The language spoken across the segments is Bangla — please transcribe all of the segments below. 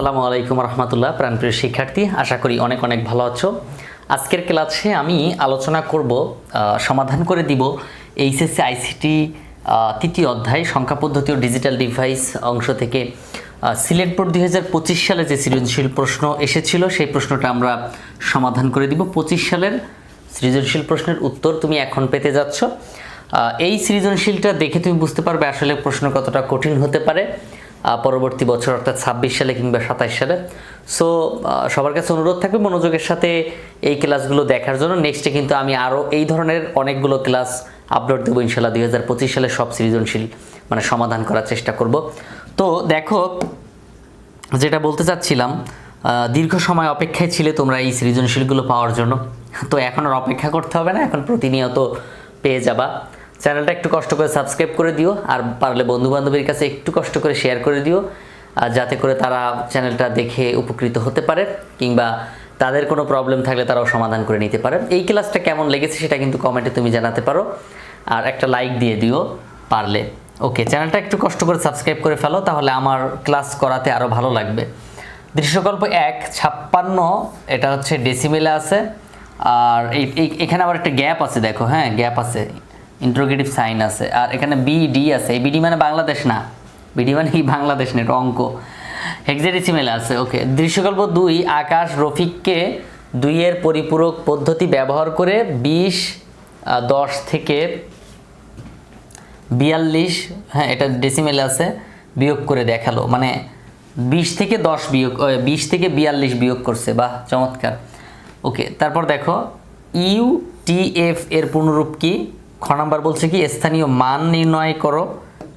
আসসালামু আলাইকুম রহমতুল্লাহ, প্রাণপ্রিয় শিক্ষার্থী, আশা করি অনেক অনেক ভালো আছো। আজকের ক্লাসে আমি আলোচনা করব সমাধান করে দিব এইচএসসি, আইসিটি তৃতীয় অধ্যায়, সংখ্যা পদ্ধতি ও ডিজিটাল ডিভাইস অংশ থেকে। সিলেট বোর্ড দুই হাজার পঁচিশ সালে যে সৃজনশীল প্রশ্ন এসেছিল, সেই প্রশ্নটা আমরা সমাধান করে দিব। পঁচিশ সালের সৃজনশীল প্রশ্নের উত্তর তুমি এখন পেতে যাচ্ছ। এই সৃজনশীলটা দেখে তুমি বুঝতে পারবে আসলে প্রশ্ন কতটা কঠিন হতে পারে। পরবর্তী বছর, অর্থাৎ ছাব্বিশ সালে কিংবা সাতাশ সালে। সো সবার কাছে অনুরোধ থাকবে মনোযোগের সাথে এই ক্লাসগুলো দেখার জন্য। নেক্সটে কিন্তু আমি আরও এই ধরনের অনেকগুলো ক্লাস আপলোড দেবো ইনশাল্লাহ দুই হাজার পঁচিশ সালে সব সৃজনশীল মানে সমাধান করার চেষ্টা করব। তো দেখো, যেটা বলতে চাচ্ছিলাম দীর্ঘ সময় অপেক্ষায় ছিলে তোমরা এই সৃজনশীলগুলো পাওয়ার জন্য। তো এখন আর অপেক্ষা করতে হবে না, এখন প্রতিনিয়ত পেয়ে যাবা। চ্যানেলটা একটু কষ্ট করে সাবস্ক্রাইব করে দিও, আর পারলে বন্ধু বান্ধবীর কাছে একটু কষ্ট করে শেয়ার করে দিও, আর যাতে করে তারা চ্যানেলটা দেখে উপকৃত হতে পারে, কিংবা তাদের কোনো প্রবলেম থাকলে তারাও সমাধান করে নিতে পারে। এই ক্লাসটা কেমন লেগেছে সেটা কিন্তু কমেন্টে তুমি জানাতে পারো, আর একটা লাইক দিয়ে দিও পারলে। ওকে চ্যানেলটা একটু কষ্ট করে সাবস্ক্রাইব করে ফেলো, তাহলে আমার ক্লাস করাতে আরও ভালো লাগবে। দৃশ্যকল্প এক, ছাপ্পান্ন, এটা হচ্ছে ডেসিমেলে আছে, আর এই- এখানে আবার একটা গ্যাপ আছে, দেখো হ্যাঁ গ্যাপ আছে। ইন্ট্রোগেটিভ সাইন আছে। আর এখানে বিডি আছে। বিডি মানে বাংলাদেশ না। বিডি মানে কি বাংলাদেশ না অঙ্ক। হেক্সাডেসিমেলে আছে ওকে দৃশ্যকল্প দুই, আকাশ রফিককে দুইয়ের পরিপূরক পদ্ধতি ব্যবহার করে বিশ দশ থেকে বিয়াল্লিশ হ্যাঁ এটা ডেসিমেলে আছে, বিয়োগ করে দেখাল। মানে বিশ থেকে দশ বিয়োগ বিশ থেকে বিয়াল্লিশ বিয়োগ করছে, বাহ, চমৎকার। ওকে তারপর দেখো ইউ টি এফ এর পূর্ণরূপ কি? খ নাম্বার বলছে কি, স্থানীয় মান নির্ণয় করো।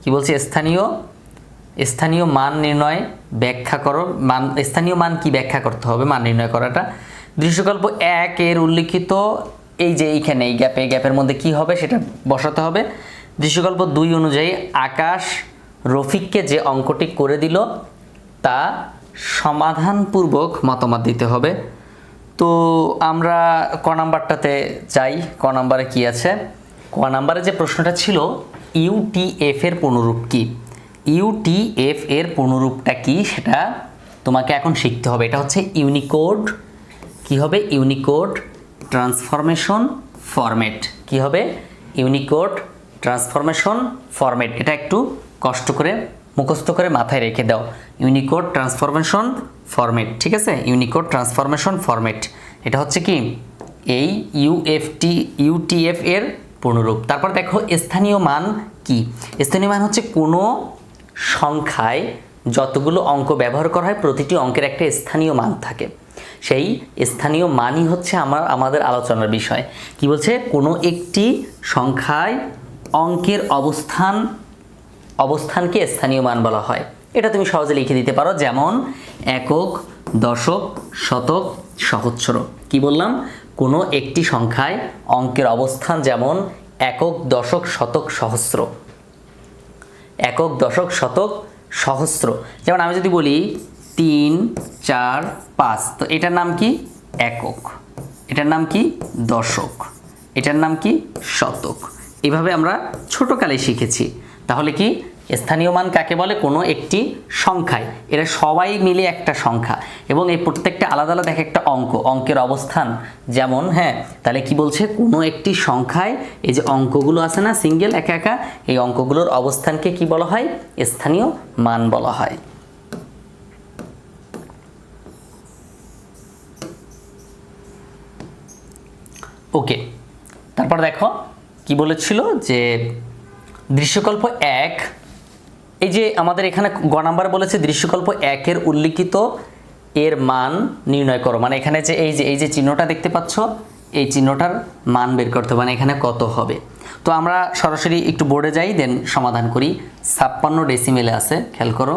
কি বলছে? স্থানীয় স্থানীয় মান নির্ণয় ব্যাখ্যা করো। মান, স্থানীয় মান কি ব্যাখ্যা করতে হবে? মান নির্ণয় করাটা। দৃশ্যকল্প এক এর উল্লিখিত, এই যে এইখানে, এই গ্যাপে গ্যাপের মধ্যে কি হবে সেটা বসাতে হবে। দৃশ্যকল্প দুই অনুযায়ী আকাশ রফিককে যে অঙ্কটি করে দিল, তা সমাধানপূর্বক মতামত দিতে হবে। তো আমরা ক নাম্বারটাতে যাই। ক নাম্বারে কি আছে? ক নাম্বারে যে প্রশ্নটা ছিল ইউটিএফ এর পুনরূপ কি? ইউটিএফ এর পুনরূপটা কি? সেটা তোমাকে এখন শিখতে হবে। এটা হচ্ছে ইউনিকোড। কি হবে? Unicode transformation format. কি হবে? Unicode transformation format. এটা একটু কষ্ট করে, মুখস্থ করে মাথায় রেখে দাও। Unicode transformation format. ঠিক আছে? Unicode transformation format. এটা হচ্ছে কি? এই ইউএফটি ইউটিএফ এর পূর্ণরূপ। তারপর দেখো স্থানীয় মান কি? স্থানীয় মান হচ্ছে কোনো সংখ্যায় যতগুলো অঙ্ক ব্যবহার করা হয়, প্রতিটি অঙ্কের একটা স্থানীয় মান থাকে। সেই স্থানীয় মানই হচ্ছে আমার, আমাদের আলোচনার বিষয়। কি বলছে? কোনো একটি সংখ্যায় অঙ্কের অবস্থান, অবস্থানকে স্থানীয় মান বলা হয়। এটা তুমি সহজে লিখে দিতে পারো, যেমন একক, দশক, শতক, সহস্র। কি বললাম? কোনো একটি সংখ্যায় অঙ্কের অবস্থান যেমন একক, দশক, শতক, সহস্র। একক, দশক, শতক, সহস্র। যেমন আমি যদি বলি তিন, চার, পাঁচ, তো এটার নাম কি? একক। এটার নাম কি? দশক। এটার নাম কি? শতক। এভাবে আমরা ছোটোকালে শিখেছি। তাহলে কি? স্থানীয় মান কাকে বলে? কোনো একটি সংখ্যায়। এরা সবাই মিলে একটা সংখ্যা। এবং এই প্রত্যেকটা আলাদা আলাদা এক একটা অঙ্ক। অঙ্কের অবস্থান যেমন হ্যাঁ তাহলে কি বলছে? কোনো একটি সংখ্যায় এই যে অঙ্কগুলো আছে না সিঙ্গেল একা একা, এই অঙ্কগুলোর অবস্থানকে কি বলা হয়? স্থানীয় মান বলা হয়। ওকে তারপর দেখো কি বলেছিল যে দৃশ্যকল্প এক এই যে আমাদের এখানে গ নাম্বার বলেছে দৃশ্যকল্প একের উল্লিখিত এর মান নির্ণয় করো। মানে এখানে যে এই যে এই যে চিহ্নটা দেখতে পাচ্ছ, এই চিহ্নটার মান বের করতে মানে এখানে কত হবে। তো আমরা সরাসরি একটু বোর্ডে যাই, দেন সমাধান করি। ছাপ্পান্ন ডেসিমেলে আছে, খেয়াল করো।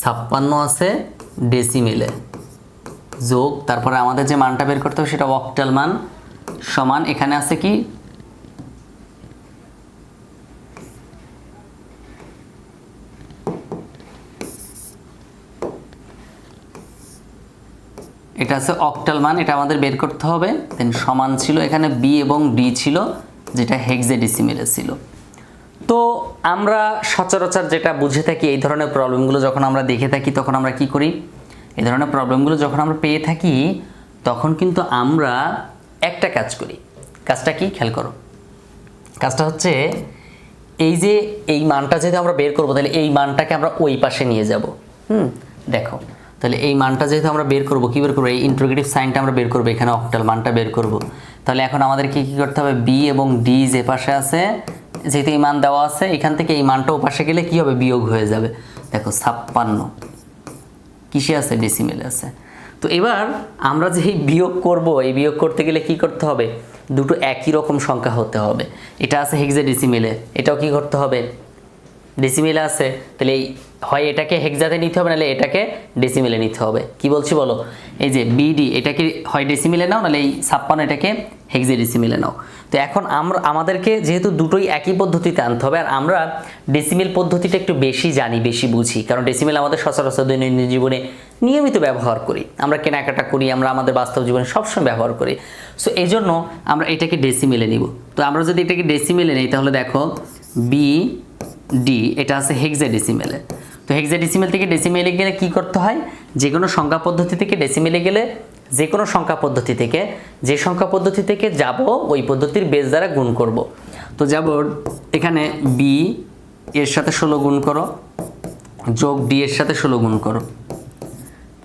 ছাপ্পান্ন আছে ডেসিমেলে যোগ, তারপরে আমাদের যে মানটা বের করতে হবে, সেটা অক্টাল মান সমান, এখানে আছে কি? এটা আছে অক্টাল মান, এটা আমাদের বের করতে হবে। দেন সমান ছিল, এখানে বি এবং ডি ছিল, যেটা হেক্সাডেসিমেলে ছিল। তো আমরা সচরাচর যেটা বুঝে থাকি এই ধরনের প্রবলেমগুলো যখন আমরা দেখে থাকি, তখন আমরা কি করি? এই ধরনের প্রবলেমগুলো যখন আমরা পেয়ে থাকি, তখন কিন্তু আমরা একটা কাজ করি। কাজটা কি? খেয়াল করো। কাজটা হচ্ছে, এই যে এই মানটা যদি আমরা বের করব, তাহলে এই মানটাকে আমরা ওই পাশে নিয়ে যাব। হুম, দেখো। তাহলে এই মানটা যেহেতু আমরা বের করব, কী বের করব? এই ইন্ট্রোগেটিভ সাইনটা আমরা বের করব, এখানে অক্টাল মানটা বের করব। তাহলে এখন আমাদেরকে কী করতে হবে? বি এবং ডি যে পাশে আছে, যেহেতু এই মান দেওয়া আছে, এখান থেকে এই মানটা ও পাশে গেলে কী হবে? বিয়োগ হয়ে যাবে। দেখো, ছাপ্পান্ন। কিসে আছে? ডেসিমেলে আছে। তো এবার আমরা যে বিয়োগ করব, এই বিয়োগ করতে গেলে কি করতে হবে? দুটো একই রকম সংখ্যা হতে হবে। এটা আছে হেক্সা ডেসিমেলে এটাও কি করতে হবে? ডেসিমেলে আছে। তাহলে এই হয় এটাকে হেক্সাতে নিতে হবে, নাহলে এটাকে ডেসিমেলে নিতে হবে। কি বলছি বলো? এই যে বিডি এটাকে হয় ডেসিমেলে নাও, নাহলে এই ছাপ্পান্ন এটাকে হেক্সে ডেসিমেলে নাও। তো এখন আমরা, আমাদেরকে যেহেতু দুটোই একই পদ্ধতিতে আনতে হবে, আর আমরা ডেসিমেল পদ্ধতিটা একটু বেশি জানি, বেশি বুঝি, কারণ ডেসিমেল আমাদের সচরাচর দৈনন্দিন জীবনে নিয়মিত ব্যবহার করি। আমরা কেনাকাটা করি, আমরা আমাদের বাস্তব জীবনে সবসময় ব্যবহার করি। সো এই জন্য আমরা এটাকে ডেসিমেলে নিব। তো আমরা যদি এটাকে ডেসিমেলে নিই, তাহলে দেখো বি ডি এটা আছে হেক্সা ডেসিমেলে তো হেক্সা ডেসিমেল থেকে ডেসিমেলে গেলে কি করতে হয়? যে কোনো সংখ্যা পদ্ধতি থেকে ডেসিমেলে গেলে যে কোনো সংখ্যা পদ্ধতি থেকে, যে সংখ্যা পদ্ধতি থেকে যাব, ওই পদ্ধতির বেস দ্বারা গুণ করব। তো যাব এখানে বি এর সাথে ষোলো গুণ করো, যোগ ডি এর সাথে ষোলো গুণ করো।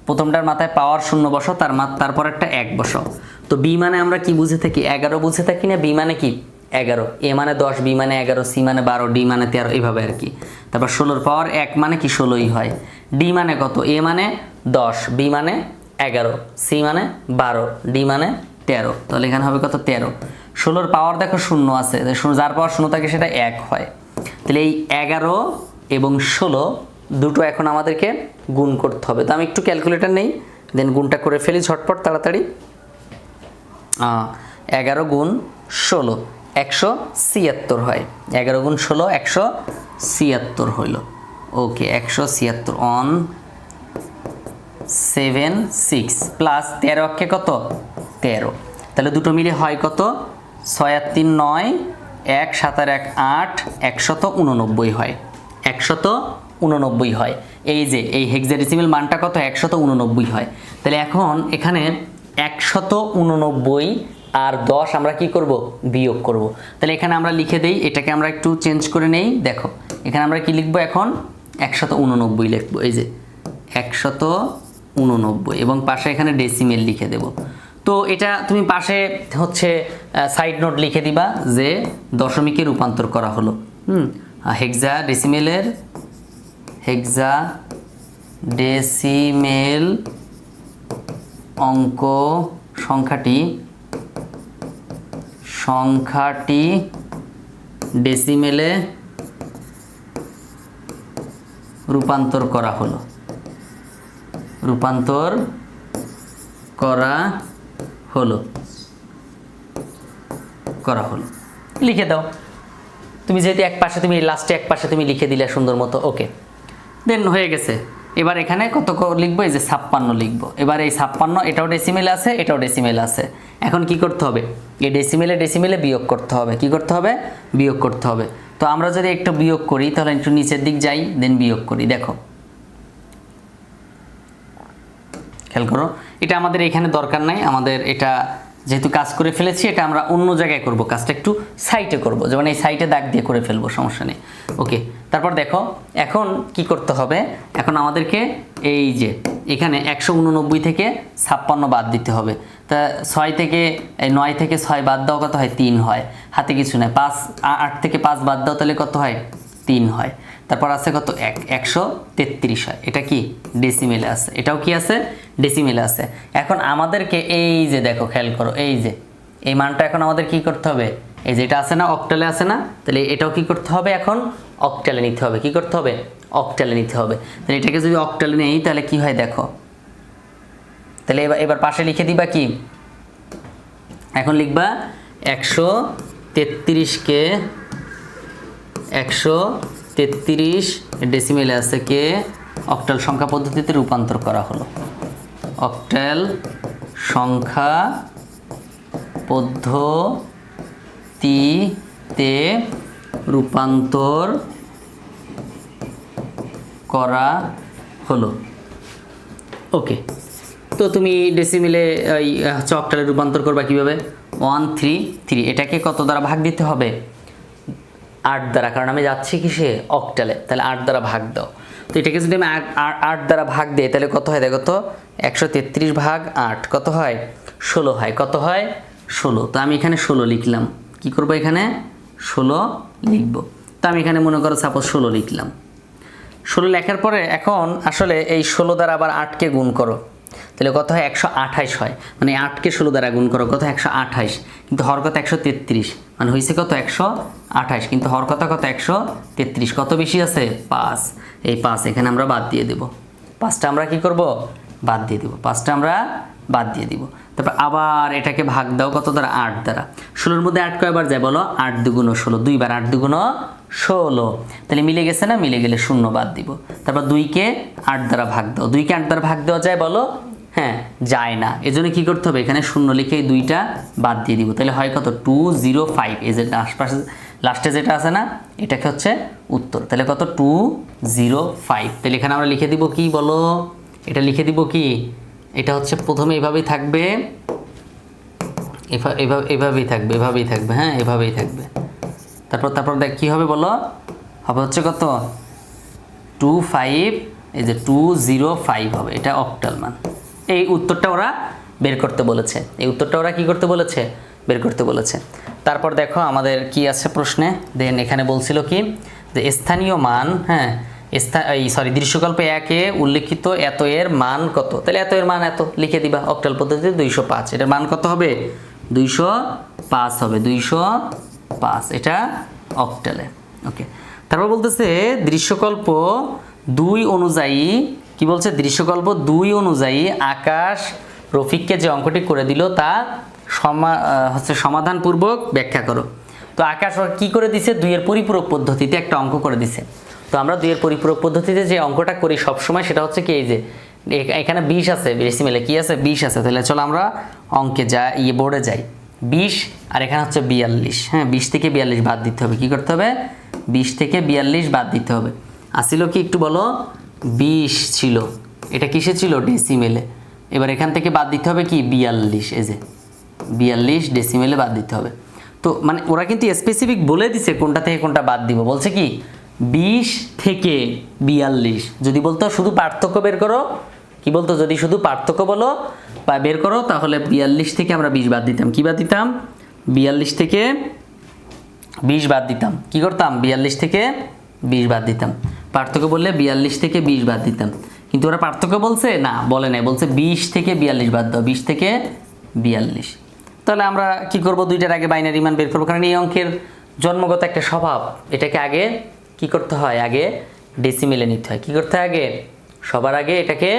প্রথমটার মাথায় পাওয়ার শূন্য বসো, তার তারপর একটা এক বসো। তো বি মানে আমরা কি বুঝে থাকি? এগারো বুঝে থাকি না? বি মানে কি? এগারো, এ মানে দশ, বি মানে এগারো, সি মানে বারো, ডি মানে তেরো, এইভাবে আর কি। তারপর ষোলোর পাওয়ার এক মানে কি ষোলোই হয়। ডি মানে কত? এ মানে দশ, বি মানে এগারো, সি মানে বারো, ডি মানে তেরো। তাহলে এখানে হবে কত? তেরো। ষোলোর পাওয়ার দেখো শূন্য আছে। যার পাওয়ার শূন্য থাকে সেটা এক হয়। তাহলে এই এগারো এবং ষোলো দুটো এখন আমাদেরকে গুণ করতে হবে। তো আমি একটু ক্যালকুলেটার নেই, দেন গুণটা করে ফেলি ঝটপট, তাড়াতাড়ি। এগারো গুণ ষোলো। একশো ছিয়াত্তর হয়। এগারো গুণ ষোলো, একশো ছিয়াত্তর হইল। ওকে একশো ছিয়াত্তর অন সেভেন সিক্স প্লাস তেরো অক্ষে কত? তেরো। তাহলে দুটো মিলে হয় কত? ছয় আর তিন নয়, এক, সাত আর এক, আট, একশত উননব্বই হয়। একশত উননব্বই হয়। এই যে, এই হেক্সাডেসিমেল মানটা কত? একশত উননব্বই হয়। তাহলে এখন এখানে একশত উননব্বই আর দশ আমরা কি করব? বিয়োগ করব। তাহলে এখানে আমরা লিখে দেই, এটাকে আমরা একটু চেঞ্জ করে নেই। দেখো, এখানে আমরা কি লিখব এখন? একশত উননব্বই লিখব। এই যে, একশত উননব্বই এবং পাশে এখানে ডেসিমেল লিখে দেব। তো এটা তুমি পাশে হচ্ছে সাইড নোট লিখে দিবা যে দশমিকে রূপান্তর করা হলো। হুম হেক্সা ডেসিমেলের হেক্সা ডেসিমেল অঙ্ক সংখ্যাটি সংখ্যাটি ডেসিমেলে রূপান্তর করা হলো। রূপান্তর করা হলো। করা হলো। লিখে দাও। তুমি যেহেতু এক পাশে, তুমি লাস্টে এক পাশে তুমি লিখে দিলে সুন্দর মতো ওকে দেন হয়ে গেছে। এবার এখানে কত লিখব? এই যে ছাপ্পান্ন লিখব। এবার এই ছাপ্পান্ন, এটাও ডেসিমেল আছে, এটাও ডেসিমেল আছে। এখন কি করতে হবে? এই ডেসিমেলে ডেসিমেলে বিয়োগ করতে হবে। কি করতে হবে? বিয়োগ করতে হবে। তো আমরা যদি একটু বিয়োগ করি, তাহলে একটু নিচের দিক যাই দেন বিয়োগ করি। দেখো। খেয়াল করো, এটা আমাদের এখানে দরকার নাই। আমাদের এটা যেহেতু কাজ করে ফেলেছি, এটা আমরা অন্য জায়গায় করব। কাজটা একটু সাইটে করব। যেমন এই সাইটে দাগ দিয়ে করে ফেলব, সমস্যা নেই। ওকে, তারপর দেখো, এখন কি করতে হবে? এখন আমাদেরকে এই যে, এখানে একশো উননব্বই থেকে ছাপ্পান্ন বাদ দিতে হবে। তা ছয় থেকে, এই নয় থেকে ছয় বাদ দাও, কত হয়? তিন হয়। হাতে কিছু নয় পাঁচ আট থেকে পাঁচ বাদ দাও, তাহলে কত হয়? তিন হয়। তারপর আছে কত? এক, একশো তেত্রিশ হয়। এটা কি? ডেসিমেলে আছে। এটাও কি আছে? ডেসিমেলে আছে। এখন আমাদেরকে এই যে দেখো, খেয়াল করো, এই যে, এই মানটা এখন আমাদের কি করতে হবে? এই যে এটা আছে না অক্টালে আছে না? তাহলে এটাও কি করতে হবে এখন? অক্টালে নিতে হবে। কি করতে হবে? অক্টালে নিতে হবে। তাহলে এটাকে যদি অক্টালে নেই, তাহলে কি হয় দেখো? তাহলে এবার এবার পাশে লিখে দিবা কি? এখন লিখবা, একশো তেত্রিশকে একশো তেত্রিশ ডেসিমেলে আছে কে? অক্টাল সংখ্যা পদ্ধতিতে রূপান্তর করা হলো। অক্টাল সংখ্যা পদ্ধতিতে রূপান্তর করা হলো। ওকে, তো তুমি ডেসিমিলে এই হচ্ছে অক্টালে রূপান্তর করবা কীভাবে? ওয়ান থ্রি থ্রি এটাকে কত দ্বারা ভাগ দিতে হবে? আট দ্বারা, কারণ আমি যাচ্ছি কিসে? অক্টালে তাহলে আট দ্বারা ভাগ দাও। তো এটাকে যদি আমি আট দ্বারা ভাগ দিই, তাহলে কত হয় দেখো তো? একশো তেত্রিশ ভাগ আট, কত হয়? ষোলো হয়। কত হয়? ষোলো। তো আমি এখানে ষোলো লিখলাম। কি করব এখানে? ষোলো লিখব। তো আমি এখানে মনে করো সাপোজ ষোলো লিখলাম। ষোলো লেখার পরে এখন আসলে এই ষোলো দ্বারা আবার আটকে গুণ করো। তাহলে কত হয়? একশো আঠাইশ হয়। মানে আটকে ষোলো দ্বারা গুণ করো, কত? একশো আঠাইশ কিন্তু হর কথা একশো তেত্রিশ। মানে হয়েছে কত? একশো আঠাইশ কিন্তু হর কথা কত? একশো তেত্রিশ। কত বেশি আছে? পাঁচ। এই পাঁচ এখানে আমরা বাদ দিয়ে দেব। পাঁচটা আমরা কি করব? বাদ দিয়ে দেব। পাঁচটা আমরা বাদ দিয়ে দিব। তারপর আবার এটাকে ভাগ দাও কত দ্বারা? আট দ্বারা। ষোলোর মধ্যে আট কয়বার যায় বলো? আট দুগুণ ষোলো। দুইবার আট দুগুণ ষোলো। তাহলে মিলে গেছে না? মিলে গেলে শূন্য বাদ দিব। তারপর দুইকে আট দ্বারা ভাগ দাও। দুইকে আট দ্বারা ভাগ দেওয়া যায় বলো? হ্যাঁ যায় না। এজন্য কি করতে হবে? এখানে শূন্য লিখে দুইটা বাদ দিয়ে দিব। তাহলে হয় কত? টু জিরো ফাইভ এই যে আশপাশে লাস্টে যেটা আছে না, এটাকে হচ্ছে উত্তর। তাহলে কত? টু জিরো ফাইভ তাহলে এখানে আমরা লিখে দিব কি বলো? এটা লিখে দিব কি? এটা হচ্ছে প্রথমে এভাবেই থাকবে। এভাবে এভাবেই থাকবে এভাবেই থাকবে হ্যাঁ এভাবেই থাকবে। তারপর তারপর দেখ কী হবে বলো? হবে হচ্ছে কত? টু ফাইভ এই যে টু জিরো ফাইভ হবে। এটা অক্টাল মান। এই উত্তরটা ওরা বের করতে বলেছে। এই উত্তরটা ওরা কী করতে বলেছে? বের করতে বলেছে। তারপর দেখো আমাদের কি আছে প্রশ্নে? দেন এখানে বলছিল কি? যে স্থানীয় মান হ্যাঁ এই সরি দৃশ্যকল্পে একে উল্লেখিত এত এর মান কত? তাহলে এত এর মান এত, লিখে দিবা অক্টাল পদ্ধতিতে দুইশো পাঁচ। এটার মান কত হবে? দুইশো পাঁচ হবে। দুইশো পাঁচ, এটা অক্টালে। ওকে তারপর বলতেছে দৃশ্যকল্প দুই অনুযায়ী কি বলছে? দৃশ্যকল্প দুই অনুযায়ী আকাশ রফিককে যে অঙ্কটি করে দিল, তা সমা হচ্ছে সমাধানপূর্বক ব্যাখ্যা করো। তো আকাশ কি করে দিছে? দুইয়ের পরিপূরক পদ্ধতিতে একটা অঙ্ক করে দিছে। তো আমরা দুইয়ের পরিপূরক পদ্ধতিতে যে অঙ্কটা করি সবসময়, সেটা হচ্ছে কি, এই যে এখানে বিষ আছে রেসিমেলে কি আছে? বিষ আছে। তাহলে চলো আমরা অঙ্কে যা ইয়ে বোর্ডে যাই। বিশ, আর এখানে হচ্ছে বিয়াল্লিশ। হ্যাঁ বিশ থেকে বিয়াল্লিশ বাদ দিতে হবে। কি করতে হবে? বিশ থেকে বিয়াল্লিশ বাদ দিতে হবে। আসিল কি একটু বলো? বিশ ছিল। এটা কিসে ছিল? ডেসিমেলে এবার এখান থেকে বাদ দিতে হবে কি? বিয়াল্লিশ, এই যে। বিয়াল্লিশ ডেসিমেলে বাদ দিতে হবে। তো মানে ওরা কিন্তু স্পেসিফিক বলে দিছে কোনটা থেকে কোনটা বাদ দিব। বলছে কি? বিশ থেকে বিয়াল্লিশ। যদি বলতো শুধু পার্থক্য বের করো, কি বলতো? যদি শুধু পার্থক্য বলো বা বের করো, তাহলে বিয়াল্লিশ থেকে আমরা বিশ বাদ দিতাম। কি বাদ দিতাম? বিয়াল্লিশ থেকে বিশ বাদ দিতাম। কি করতাম? বিয়াল্লিশ থেকে বিশ বাদ দিতাম। পার্থক্য বললে বিয়াল্লিশ থেকে বিশ বাদ দিতাম। কিন্তু ওরা পার্থক্য বলছে? না, বলে নাই। বলছে বিশ থেকে বিয়াল্লিশ বাদ দাও। বিশ থেকে বিয়াল্লিশ। তাহলে আমরা কি করব? দুইটার আগে বাইনারি মান বের করব। কারণ এই অঙ্কের জন্মগত একটা স্বভাব, এটাকে আগে কি করতে হয়? আগে ডেসিমেলে নিতে হয়। কি করতে হয়? আগে সবার আগে এটাকে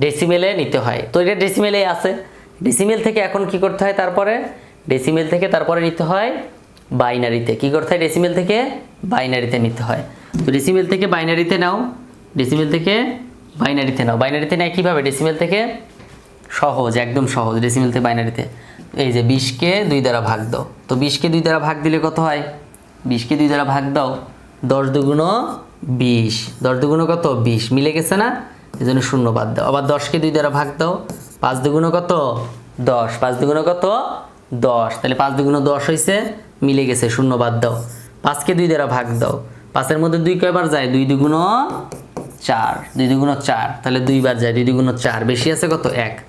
ডেসিমেলে নিতে হয়। তো এটা ডেসিমেলে আছে। ডেসিমেল থেকে এখন কি করতে হয়? তারপরে ডেসিমেল থেকে তারপরে নিতে হয় বাইনারিতে। কি করতে হয়? ডেসিমেল থেকে বাইনারিতে নিতে হয়। তো ডেসিমেল থেকে বাইনারিতে নাও। ডেসিমেল থেকে বাইনারিতে নাও। বাইনারিতে নেয় কীভাবে? ডেসিমেল থেকে সহজ, একদম সহজ। ডেসিমেল থেকে বাইনারিতে। এই যে বিশকে দুই দ্বারা ভাগ দাও। তো বিশকে দুই দ্বারা ভাগ দিলে কত হয়? বিশকে দুই দ্বারা ভাগ দাও। দশ দুগুণ বিশ। দশ দুগুণ কত? বিশ। মিলে গেছে না? এই জন্য শূন্য বাদ দাও। আবার দশকে দুই দ্বারা ভাগ দাও। পাঁচ দুগুণ কত? দশ। পাঁচ দুগুণ কত? দশ। তাহলে পাঁচ দুগুণ দশ হয়েছে মিলে গেছে, শূন্য বাদ দাও। পাঁচকে দুই দ্বারা ভাগ দাও। পাঁচের মধ্যে দুই কয়বার যায়? দুই দুগুণ চার। দুই দুগুণ চার, তাহলে দুইবার যায়। দুই দুগুণ চার, বেশি আছে কত? এক।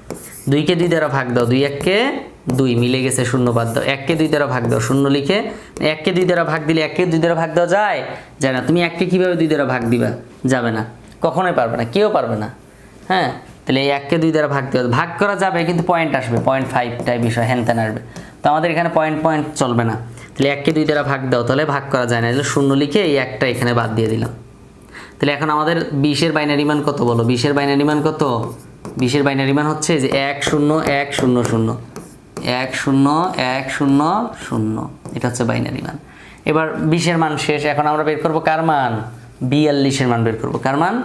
দুইকে দুই দ্বারা ভাগ দাও। দুই এককে দুই, মিলে গেছে, শূন্য বাদ দাও। এককে দুই দ্বারা ভাগ দাও, শূন্য লিখে। এককে দুই দ্বারা ভাগ দিলে এককে দুই দ্বারা ভাগ দেওয়া যায়? যায় না। তুমি এককে কীভাবে দুই দ্বারা ভাগ দিবা? যাবে না। কখনোই পারবে না। কেউ পারবে না। হ্যাঁ? তাহলে এই এককে দুই দ্বারা ভাগ দেওয়া ভাগ করা যাবে, কিন্তু পয়েন্ট আসবে পয়েন্ট ফাইভটাই বিষয় হ্যান ত্যান আসবে। তো আমাদের এখানে পয়েন্ট পয়েন্ট চলবে না। তাহলে এককে দুই দ্বারা ভাগ দাও, তাহলে ভাগ করা যায় না। তাহলে শূন্য লিখে এই একটা এখানে বাদ দিয়ে দিলাম। তাহলে এখন আমাদের বিশের বাইনারি মান কত বলো? বিশের বাইনারি মান কত? বিশের বাইনারি মান হচ্ছে যে এক শূন্য এক শূন্য শূন্য। এক শূন্য এক শূন্য শূন্য। এটা হচ্ছে বাইনারি মান। এবার বিশের মান শেষ। এখন আমরা বের করব কার মান? বিয়াল্লিশের মান বের করব। কার মান?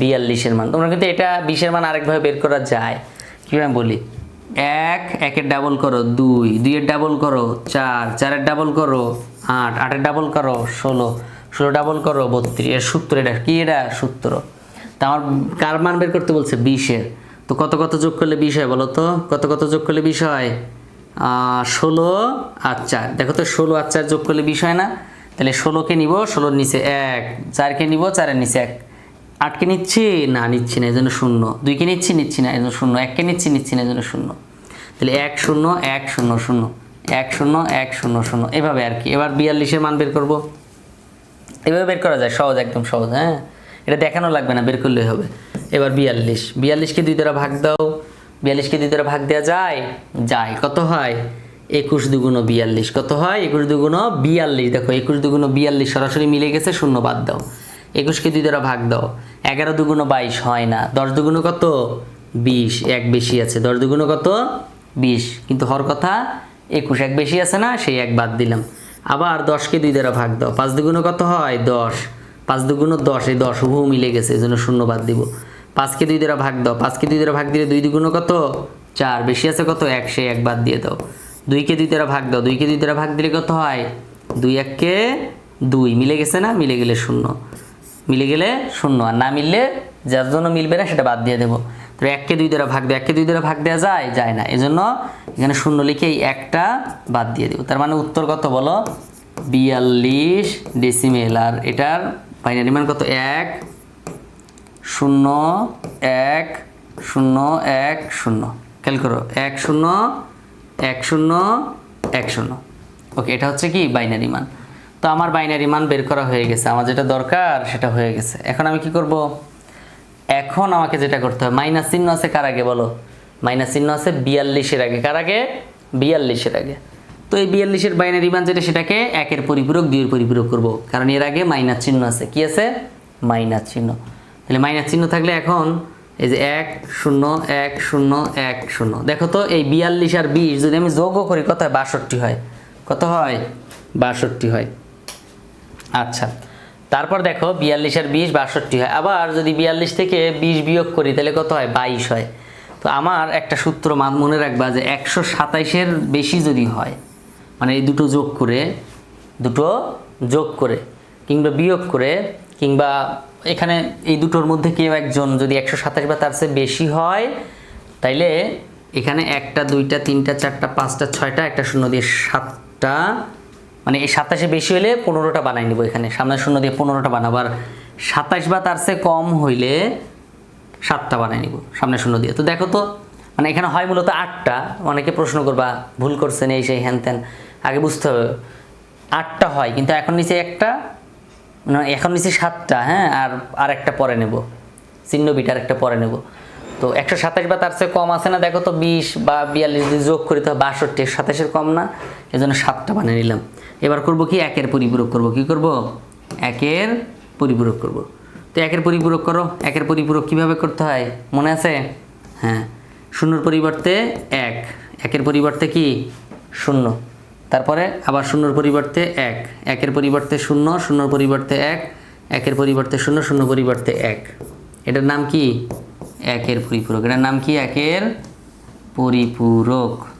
বিয়াল্লিশের মান। তোমরা কিন্তু এটা বিশের মান আরেকভাবে বের করা যায়। কীভাবে বলি? এক, একের ডাবল করো, দুই, দুইয়ের ডাবল করো, চার, চারের ডাবল করো, আট, আটের ডাবল করো, ষোলো ষোলো ডাবল করো, বত্রিশ, এর সূত্র এটা, কি এটা? সূত্র। তা আমার কার মান বের করতে বলছে? বিশের। তো কত কত যোগ করলে বিশ হয় বলো তো? কত কত যোগ করলে বিশ হয়? ষোলো আর চার। দেখো তো, ষোলো আর চার যোগ করলে বিষ হয় না? তাহলে ষোলোকে নিব, ষোলোর নিচে এক, চারকে নিব, চারের নিচে এক। আটকে নিচ্ছি? না নিচ্ছি না, এই জন্য শূন্য। দুইকে নিচ্ছি? নিচ্ছি না, এই জন্য শূন্য। এককে নিচ্ছি? নিচ্ছি না, এই জন্য শূন্য। তাহলে এক শূন্য এক শূন্য শূন্য। এক শূন্য এক শূন্য শূন্য। এভাবে আর কি। এবার বিয়াল্লিশের মান বের করব। এভাবে বের করা যায়? সহজ, একদম সহজ হ্যাঁ? এটা দেখানো লাগবে না, বের করলেই হবে। এবার বিয়াল্লিশ। বিয়াল্লিশকে দুই দ্বারা ভাগ দাও। বিয়াল্লিশকে দুই দ্বারা ভাগ দেওয়া যায়? যায়। কত হয়? একুশ দুগুণ বিয়াল্লিশ। কত হয়? একুশ দুগুণ বিয়াল্লিশ। দেখো, একুশ দুগুণ বিয়াল্লিশ সরাসরি মিলে গেছে, শূন্য বাদ দাও। একুশকে দুই দ্বারা ভাগ দাও। এগারো দুগুণ বাইশ হয় না। দশ দুগুণ কত? বিশ। এক বেশি আছে। দশ দুগুণ কত? বিশ। কিন্তু হর কথা, একুশ এক বেশি আছে না, সেই এক বাদ দিলাম। আবার দশকে দুই দ্বারা ভাগ দাও। পাঁচ দুগুণ কত হয়? দশ। পাঁচ দুগুণ দশ, এই দশ হুবহু মিলে গেছে, এই জন্য শূন্য বাদ দিব। পাঁচকে দুই দ্বারা ভাগ দাও। পাঁচকে দুই দ্বারা ভাগ দিলে দুই দুগুণ কত? চার। বেশি আছে কত? এক, সেই এক বাদ দিয়ে দাও। দুইকে দুই দ্বারা ভাগ দাও। দুইকে দুই দ্বারা ভাগ দিলে কত হয়? দুই এককে দুই। মিলে গেছে না? মিলে গেলে শূন্য। মিলে গেলে শূন্য। আর না মিললে যার জন্য মিলবে না সেটা বাদ দিয়ে দেবো। তো এককে দুই দ্বারা ভাগ দেয়। এককে দুই দ্বারা ভাগ দেওয়া যায়? যায় না। এজন্য এখানে শূন্য লিখে এই একটা বাদ দিয়ে দেবো। তার মানে উত্তর কত বলো? বিয়াল্লিশ ডেসিমেল আর এটার বাইনারি মান কত? এক, শূন্য এক শূন্য এক, শূন্য। খেয়াল করো, এক শূন্য এক শূন্য এক শূন্য। ওকে, এটা হচ্ছে কি? বাইনারি মান। তো আমার বাইনারি মান বের করা হয়ে গেছে। আমার যেটা দরকার সেটা হয়ে গেছে। এখন আমি কি করব? এখন আমাকে যেটা করতে হবে মাইনাস চিহ্ন আছে কার আগে বলো? মাইনাস চিহ্ন আছে বিয়াল্লিশের আগে। কার আগে? বিয়াল্লিশের আগে। তো এই বিয়াল্লিশের বাইনারি মান যেটা, সেটাকে একের পরিপূরক, দুইয়ের পরিপূরক করব। কারণ এর আগে মাইনাস চিহ্ন আছে। কি আছে? মাইনাস চিহ্ন। তাহলে মাইনাস চিহ্ন থাকলে এখন এই যে এক, শূন্য এক শূন্য এক, শূন্য। দেখো তো, এই বিয়াল্লিশ আর বিশ যদি আমি যোগও করি, কত হয়? বাষট্টি হয়। কত হয়? বাষট্টি হয়। আচ্ছা। তারপর দেখো বিয়াল্লিশ আর বিশ বাষট্টি হয়। আবার যদি বিয়াল্লিশ থেকে বিশ বিয়োগ করি, তাহলে কত হয়? বাইশ হয়। তো আমার একটা সূত্র মনে রাখবা যে একশো সাতাইশের বেশি যদি হয় মানে এই দুটো যোগ করে, দুটো যোগ করে, কিংবা বিয়োগ করে, কিংবা এখানে এই দুটোর মধ্যে কেউ একজন যদি একশো সাতাশ বা তার চেয়ে বেশি হয়, তাইলে এখানে একটা, দুইটা, তিনটা, চারটা, পাঁচটা, ছয়টা, একটা শূন্য দিয়ে সাতটা মানে এই সাতাশে বেশি হলে পনেরোটা বানাই নিব এখানে। সামনে শূন্য দিয়ে পনেরোটা বানাবো। আর সাতাশ বা তার চেয়ে কম হইলে সাতটা বানাই নিব সামনে শূন্য দিয়ে। তো দেখো তো মানে এখানে হয় মূলত আটটা। অনেকে প্রশ্ন করবা, ভুল করছেন এই, সেই, হ্যান, ত্যান। আগে বুঝতে হবে, আটটা হয়, কিন্তু এখন নিচে একটা মানে এখন নিচে সাতটা হ্যাঁ? আর আর একটা পরে নেব। চিহ্ন বিটার একটা পরে নেব। তো একশো সাতাশ বা তার চেয়ে কম আছে না? দেখো তো বিশ বা বিয়াল্লিশ যদি যোগ করি তো বাষট্টি, সাতাশের কম না? এই জন্য সাতটা বানিয়ে নিলাম। এবার করব কি? একের পরিপূরক করব। কি করব? একের পরিপূরক করব। তো একের পরিপূরক করো। একের পরিপূরক কীভাবে করতে হয়? মনে আছে? হ্যাঁ। শূন্যর পরিবর্তে এক। একের পরিবর্তে কি? শূন্য। তারপরে আবার শূন্যর পরিবর্তে এক। একের পরিবর্তে শূন্য, শূন্যর পরিবর্তে এক। একের পরিবর্তে শূন্য শূন্য পরিবর্তে এক। এটার নাম কি? একের পরিপূরক। এটার নাম কি? একের পরিপূরক।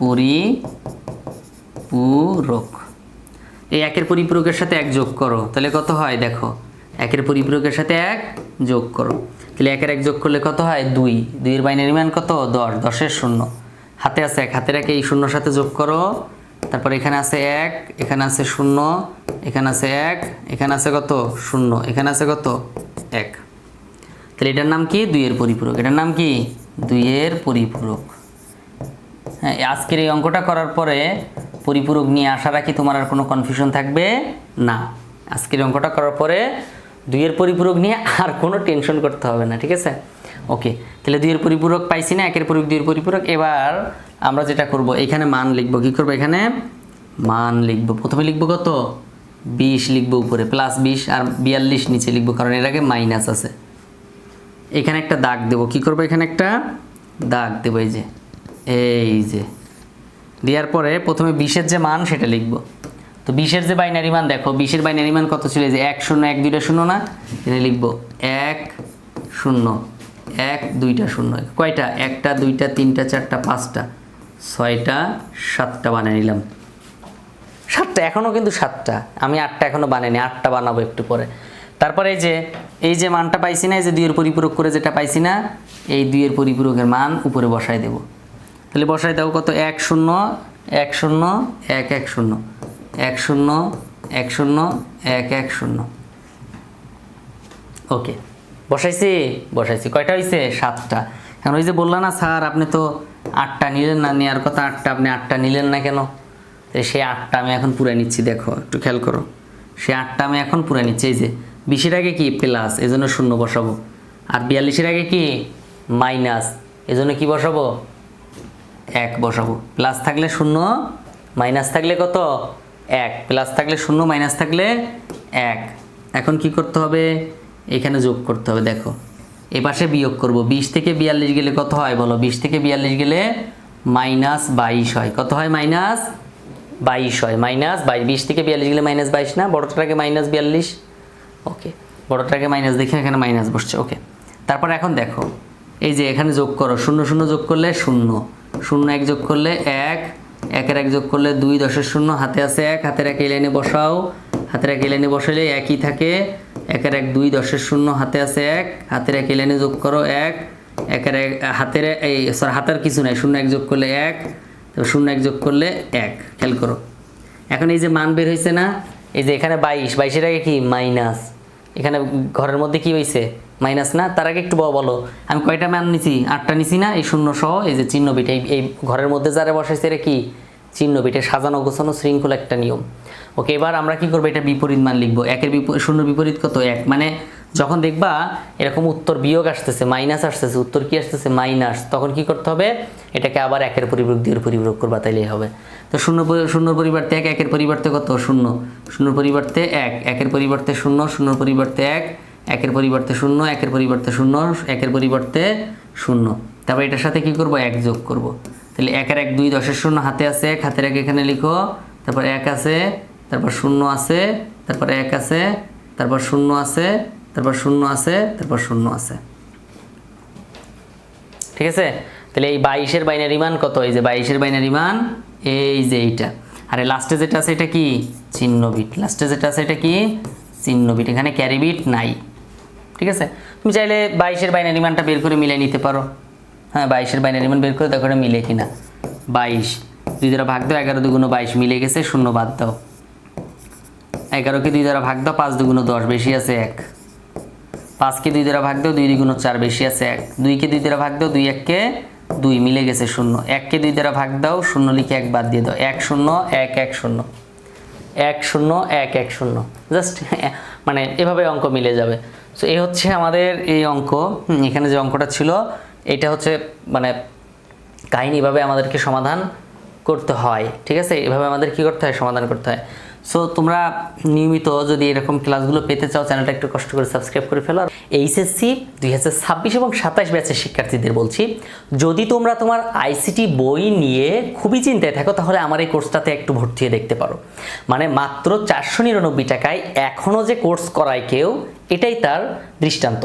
পরিপূরক এই একের পরিপূরকের সাথে এক যোগ করো। তাহলে কত হয়? দেখো, একের পরিপূরকের সাথে এক যোগ করো। তাহলে একের এক যোগ করলে কত হয়? দুই। দুইয়ের বাইনারি মান কত? দশ। দশের শূন্য। হাতে আছে এক, হাতের একে এই শূন্যর সাথে যোগ করো। তারপর এখানে আছে এক, এখানে আছে শূন্য, এখানে আছে এক, এখানে আছে কত? শূন্য। এখানে আছে কত? এক। তাহলে এটার নাম কি? দুইয়ের পরিপূরক। এটার নাম কি? দুইয়ের পরিপূরক। হ্যাঁ আজকের এই অঙ্কটা করার পরে পরিপূরক নিয়ে আশা রাখি তোমার আর কোনো কনফিউশন থাকবে না। আজকের অঙ্কটা করার পরে দুইয়ের পরিপূরক নিয়ে আর কোনো টেনশন করতে হবে না, ঠিক আছে? ওকে তাহলে দুইয়ের পরিপূরক পাইছি না, একের পরিপূরক, দুইয়ের পরিপূরক। এবার আমরা যেটা করব, এখানে মান লিখব, কী করব এখানে? মান লিখব, প্রথমে লিখব কত? বিশ লিখব উপরে প্লাস বিশ আর বিয়াল্লিশ নিচে লিখব, কারণ এর আগে মাইনাস আছে। এখানে একটা দাগ দেবো, কি করব এখানে একটা? দাগ দেবো, এই যে। এই যে। দেওয়ার পরে প্রথমে বিশের যে মান, সেটা লিখব। তো বিশের যে বাইনারি মান, দেখো, বিশের বাইনারি মান কত ছিল? যে এক শূন্য, এক দুইটা শূন্য না? এখানে লিখব, এক শূন্য, এক দুইটা শূন্য। কয়টা? একটা, দুইটা, তিনটা, চারটা, পাঁচটা, ছয়টা, সাতটা বানিয়ে নিলাম। সাতটা এখনও কিন্তু সাতটা। আমি আটটা এখনও বানাইনি, আটটা বানাবো একটু পরে। তারপরে এই যে এই যে মানটা পাইছি না, এই যে দুইয়ের পরিপূরক করে যেটা পাইছি না, এই দুইয়ের পরিপূরকের মান উপরে বসাই দেব। তাহলে বসাই দাও কত? এক শূন্য এক শূন্য, এক এক শূন্য। এক শূন্য এক শূন্য, এক এক শূন্য। ওকে। বসাইছি? বসাইছি। কয়টা হয়েছে সাতটা। এখন ওই যে বললাম না, স্যার, আপনি তো আটটা নিলেন না, নেওয়ার কথা আটটা, আপনি আটটা নিলেন না কেন? সেই আটটা আমি এখন পুরে নিচ্ছি, দেখো, একটু খেয়াল করো। সেই আটটা আমি এখন পুরে নিচ্ছি, এই যে বিশের আগে কি প্লাস, এই জন্য শূন্য বসাবো। আর বিয়াল্লিশের আগে কি? মাইনাস, এই জন্য কী বসাবো? এক বসাবো প্লাস থাকলে শূন্য, মাইনাস থাকলে কত? এক। প্লাস থাকলে শূন্য, মাইনাস থাকলে এক। এখন কি করতে হবে? এখানে যোগ করতে হবে, দেখো। এ পাশে বিয়োগ করব। বিশ থেকে বিয়াল্লিশ গেলে কত হয় বলো? বিশ থেকে বিয়াল্লিশ গেলে মাইনাস বাইশ হয়। কত হয়? মাইনাস বাইশ হয়। মাইনাস বাইশ। বিশ থেকে বিয়াল্লিশ গেলে মাইনাস বাইশ না? বড়টাকে মাইনাস বিয়াল্লিশ। ওকে। বড়টাকে মাইনাস দেখে এখানে মাইনাস বসছে। ওকে। তারপর এখন দেখো, এই যে এখানে যোগ করো। শূন্য শূন্য যোগ করলে শূন্য। শূন্য এক যোগ করলে এক, একের এক যোগ করলে দুই, দশের শূন্য, হাতে আছে এক, হাতের এক লাইনে বসাও। হাতের এক লাইনে বসালে একই থাকে। একের এক দুই, দশের শূন্য, হাতে আছে এক, হাতের এক লাইনে যোগ করো এক, একের এক, হাতের এই সরি হাতের কিছু নাই, শূন্য এক যোগ করলে এক শূন্য এক যোগ করলে এক, খেয়াল করো। এখন এই যে মান বের হয়েছে না, এই যে এখানে বাইশ, বাইশের আগে কি? মাইনাস। এখানে ঘরের মধ্যে কি হয়েছে মাইনাস না, তার আগে একটু বলো আমি কয়টা মান নিছি? আটটা নিছি না? এই শূন্য সহ, এই যে চিহ্ন বিট এই ঘরের মধ্যে যারা বসাইছে এটা কি? চিহ্ন বিটে সাজানো গোছানো শৃঙ্খলা একটা নিয়ম। ওকে, এবার আমরা কি করব? এটা বিপরীত মান লিখব। একের বিপরীত শূন্য বিপরীত কত? এক। মানে যখন দেখবা, এরকম উত্তর বিয়োগ আসতেছে, মাইনাস আসতেছে, উত্তর কি আসতেছে? মাইনাস। তখন কি করতে হবে? এটাকে আবার একের পরিপূরক, দুইয়ের পরিপূরক করবা, তাইলেই হবে। তো শূন্য শূন্যর পরিবর্তে এক, একের পরিবর্তে কত? শূন্য। শূন্যর পরিবর্তে এক, একের পরিবর্তে শূন্য, শূন্যর পরিবর্তে এক একের পরিবর্তে শূন্য, একের পরিবর্তে শূন্য, একের পরিবর্তে শূন্য। তারপর এটার সাথে কি করব? এক যোগ করব। তাহলে একের এক দুই দশের শূন্য, হাতে আছে এক, হাতের এক এখানে লিখো। তারপর এক আছে, তারপর শূন্য আছে, তারপর এক আছে, তারপর শূন্য আছে, তারপর শূন্য আছে, তারপর শূন্য আছে। ঠিক আছে? তাহলে এই বাইশের বাইনারি মান কত? এই যে বাইশের বাইনারি মান, এই যে এইটা। আরে লাস্টে যেটা আছে এটা কি? চিহ্ন বিট লাস্টে যেটা আছে এটা কি? চিহ্ন বিট এখানে ক্যারি বিট নাই। ঠিক আছে? তুমি চাইলে বাইশের বাইনারি মানটা বের করে মিলে নিতে পারো। হ্যাঁ বাইশের বাইনারি মান বের করে দেখো এটা মিলে কিনা। বাইশ। দুই দ্বারা ভাগ দাও, এগারো দুগুণ বাইশ মিলে গেছে, শূন্য বাদ দাও। এগারোকে দুই দ্বারা ভাগ দাও, পাঁচ দুগুণ দশ, বেশি আছে এক। পাঁচকে দুই দ্বারা ভাগ দাও, দুই দ্বিগুণ চার, বেশি আছে এক। দুইকে দুই দ্বারা ভাগ দাও, দুই এককে দুই মিলে গেছে, শূন্য। এককে দুই দ্বারা ভাগ দাও, শূন্য লিখে এক বাদ দিয়ে দাও। এক শূন্য, এক এক শূন্য। এক শূন্য, এক এক শূন্য। জাস্ট মানে এভাবে অঙ্ক মিলে যাবে। সো এই হচ্ছে আমাদের এই অঙ্ক। এখানে যে অঙ্কটা ছিল, এটা হচ্ছে মানে কাহিনীভাবে আমাদেরকে সমাধান করতে হয়, ঠিক আছে? এভাবে আমাদের কি করতে হয়? সমাধান করতে হয়। সো তোমরা নিয়মিত যদি এরকম ক্লাসগুলো পেতে চাও, চ্যানেলটা একটু কষ্ট করে সাবস্ক্রাইব করে ফেলো। এইচএসসি দুই হাজার ছাব্বিশ এবং সাতাশ ব্যাচের শিক্ষার্থীদের বলছি, যদি তোমরা তোমার আইসিটি বই নিয়ে খুবই চিন্তায় থাকো, তাহলে আমার এই কোর্সটাতে একটু ভর্তি হয়ে দেখতে পারো। মানে মাত্র চারশো নিরানব্বই টাকায় এখনও যে কোর্স করায় কেউ এটাই তার দৃষ্টান্ত।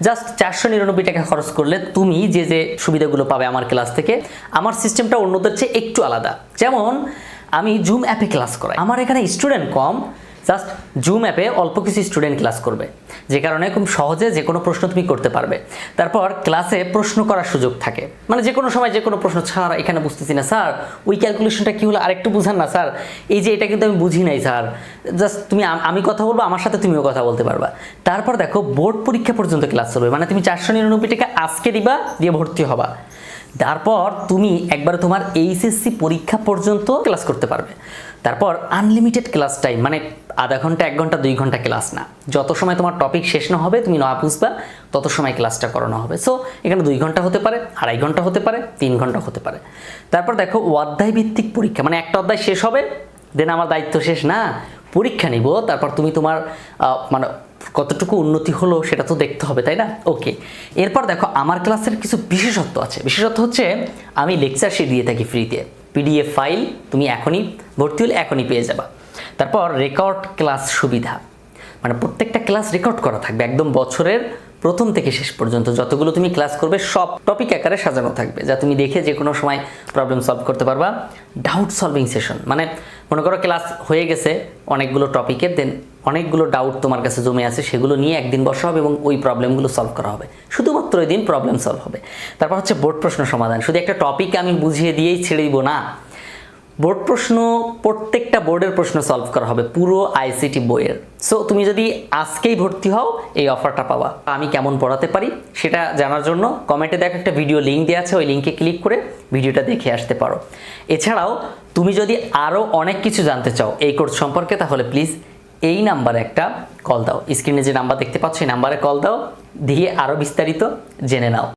জাস্ট চারশো নিরানব্বই টাকা খরচ করলে তুমি যে যে সুবিধাগুলো পাবে আমার ক্লাস থেকে, আমার সিস্টেমটা অন্যদের চেয়ে একটু আলাদা। যেমন, আমি জুম অ্যাপে ক্লাস করাই। আমার এখানে স্টুডেন্ট কম জাস্ট জুম অ্যাপে অল্প কিছু স্টুডেন্ট ক্লাস করবে, যে কারণে খুব সহজে যে কোনো প্রশ্ন তুমি করতে পারবে। তারপর ক্লাসে প্রশ্ন করার সুযোগ থাকে। মানে যে কোনো সময় যে কোনো প্রশ্ন, স্যার, এখানে বুঝতেছি না, স্যার, ওই ক্যালকুলেশনটা কী হলো? আরেকটু বুঝান না, স্যার। এই যে এটা কিন্তু আমি বুঝি নাই, স্যার। জাস্ট তুমি আমি কথা বলব, আমার সাথে তুমিও কথা বলতে পারবা। তারপর দেখো, বোর্ড পরীক্ষা পর্যন্ত ক্লাস চলবে। মানে তুমি চারশো নিরানব্বই টাকা আজকে দিবা, দিয়ে ভর্তি হবা। তারপর তুমি একবার তোমার এইচএসসি পরীক্ষা পর্যন্ত ক্লাস করতে পারবে। তারপর আনলিমিটেড ক্লাস টাইম মানে আধা ঘণ্টা, এক ঘণ্টা, দুই ঘণ্টা ক্লাস না। যত সময় তোমার টপিক শেষ না হবে, তুমি না বুঝবা তত সময় ক্লাসটা করানো হবে। সো এখানে দুই ঘণ্টা হতে পারে, আড়াই ঘণ্টা হতে পারে, তিন ঘণ্টা হতে পারে। তারপর দেখো অধ্যায় ভিত্তিক পরীক্ষা মানে একটা অধ্যায় শেষ হবে দেন আমার দায়িত্ব শেষ না, পরীক্ষা নিব, তারপর তুমি তোমার মানে কতটুকু উন্নতি হলো সেটা তো দেখতে হবে, তাই না? ওকে এরপর দেখো, আমার ক্লাসের কিছু বিশেষত্ব আছে। বিশেষত্ব হচ্ছে, আমি লেকচার শিট দিয়ে থাকি ফ্রিতে পিডিএফ ফাইল তুমি এখনই ভর্তি হলে এখনই পেয়ে যাবা। তারপর রেকর্ড ক্লাস সুবিধা। মানে প্রত্যেকটা ক্লাস রেকর্ড করা থাকবে, একদম বছরের প্রথম থেকে শেষ পর্যন্ত। যতগুলো তুমি ক্লাস করবে, সব টপিক আকারে সাজানো থাকবে, যা তুমি দেখে যে কোনো সময় প্রবলেম সলভ করতে পারবা। ডাউট সলভিং সেশন মানে মনে করো ক্লাস হয়ে গেছে অনেকগুলো টপিকের দেন অনেকগুলো ডাউট তোমার কাছে জমে আছে, সেগুলো নিয়ে একদিন বসা হবে এবং ওই প্রবলেমগুলো সলভ করা হবে। শুধুমাত্র ওই দিন প্রবলেম সলভ হবে। তারপর হচ্ছে বোর্ড প্রশ্ন সমাধান। শুধু একটা টপিক আমি বুঝিয়ে দিয়েই ছেড়ে দিব না। বোর্ড প্রশ্ন প্রত্যেকটা বোর্ডের প্রশ্ন সলভ করা হবে পুরো আইসিটি বইয়ের। সো তুমি যদি আজকেই ভর্তি হও, এই অফারটা পাওয়া আমি কেমন পড়াতে পারি, সেটা জানার জন্য কমেন্টে দেখো একটা ভিডিও লিঙ্ক দেওয়া আছে, ওই লিঙ্কে ক্লিক করে ভিডিওটা দেখে আসতে পারো। এছাড়াও, তুমি যদি আরও অনেক কিছু জানতে চাও এই কোর্স সম্পর্কে, তাহলে প্লিজ এই নাম্বারে একটা কল দাও। স্ক্রিনে যে নাম্বার দেখতে পাচ্ছ, এই নাম্বারে কল দাও, দিয়ে আরও বিস্তারিত জেনে নাও।